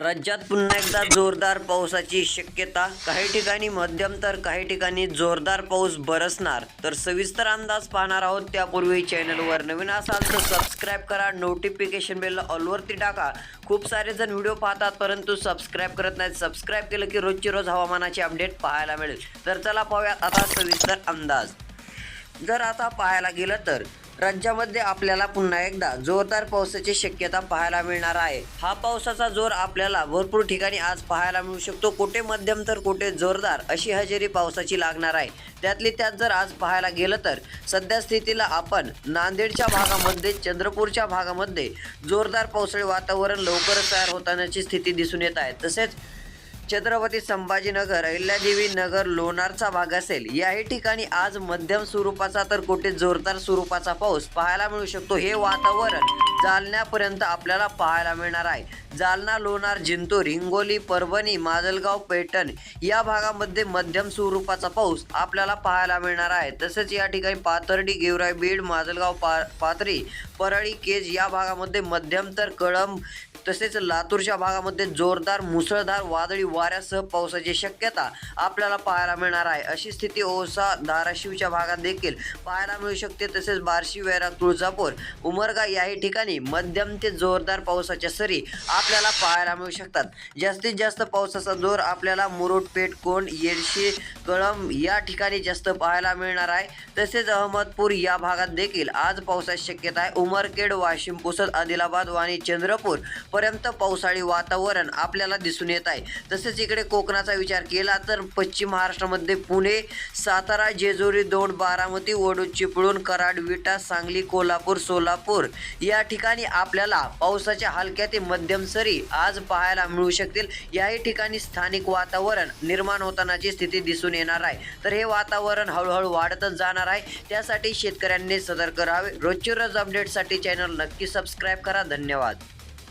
राज्यात पुन्हा एकदा जोरदार पावसाची शक्यता. काही ठिकाणी मध्यम तर काही ठिकाणी जोरदार पाऊस बरसणार. तर सविस्तर अंदाज पाहणार आहोत. त्यापूर्वी चॅनलवर नवीन असाल तर सबस्क्राईब करा. नोटिफिकेशन बेल ऑलवरती टाका. खूप सारे जण व्हिडिओ पाहतात परंतु सबस्क्राईब करत नाहीत. सबस्क्राईब केलं की रोजची रोज हवामानाची अपडेट पाहायला मिळेल. तर चला पाहूयात आता सविस्तर अंदाज. जर आता पाहायला गेलं तर राज्यामध्ये आपल्याला पुन्हा एकदा जोरदार पावसाची शक्यता पाहायला मिळणार आहे. हा पावसाचा जोर आपल्याला भरपूर ठिकाणी आज पाहायला मिळू शकतो. कुठे मध्यम तर कुठे जोरदार अशी हजेरी पावसाची लागणार आहे. त्यातली त्यात जर आज पाहायला गेलं तर सध्या स्थितीला आपण नांदेडच्या भागामध्ये चंद्रपूरच्या भागामध्ये जोरदार पावसाळी वातावरण लवकरच तयार होतानाची स्थिती दिसून येत आहे. तसेच छत्रपती संभाजीनगर अहिल्यादेवी नगर लोणारचा भाग असेल. याही ठिकाणी आज मध्यम स्वरूपाचा तर कुठे जोरदार स्वरूपाचा पाऊस पाहायला मिळू शकतो. हे वातावरण जालन्यापर्यंत आपल्याला पाहायला मिळणार आहे. जालना लोणार जिंतूर हिंगोली परभणी माजलगाव पैठण या भागामध्ये मध्यम स्वरूपाचा पाऊस आपल्याला पाहायला मिळणार आहे. तसेच या ठिकाणी पाथर्डी गेवराई बीड माजलगाव पा पाथरी परळी केज या भागामध्ये मध्यम तर कळंब तसेच लातूरच्या भागामध्ये जोरदार मुसळधार वादळी वाऱ्यासह पावसाची शक्यता आपल्याला पाहायला मिळणार आहे. अशी स्थिती ओसा धाराशिवच्या भागात देखील पाहायला मिळू शकते. तसेच बार्शी वेरा तुळजापूर उमरगा याही ठिकाणी मध्यम ते जोरदार पावसाच्या सरी आपल्याला पाहायला मिळू शकतात. जास्तीत जास्त पावसाचा जोर आपल्याला मुरुड पेठ कोंड येडशी कळम या ठिकाणी जास्त पाहायला मिळणार आहे. तसेच अहमदपूर या भागात देखील आज पावसाची शक्यता आहे. उमरखेड वाशिम पुसद आदिलाबाद आणि चंद्रपूर पर्यंत पावसाळी वातावरण आपल्याला दिसून येत आहे. तसेच इकडे कोकणाचा विचार केला तर पश्चिम महाराष्ट्रामध्ये पुणे सातारा जेजुरी दोंड बारामती वडूद चिपळूण कराड विटा सांगली कोल्हापूर सोलापूर या ठिकाणी आपल्याला पावसाच्या हलक्या ते मध्यम सरी आज पाहायला मिळू शकतील. याही ठिकाणी स्थानिक वातावरण निर्माण होतानाची स्थिती दिसून येणार आहे. तर हे वातावरण हळूहळू वाढतच जाणार आहे. त्यासाठी शेतकऱ्यांनी सतर्क राहावे. रोजची रोज अपडेटसाठी चॅनल नक्की सबस्क्राईब करा. धन्यवाद.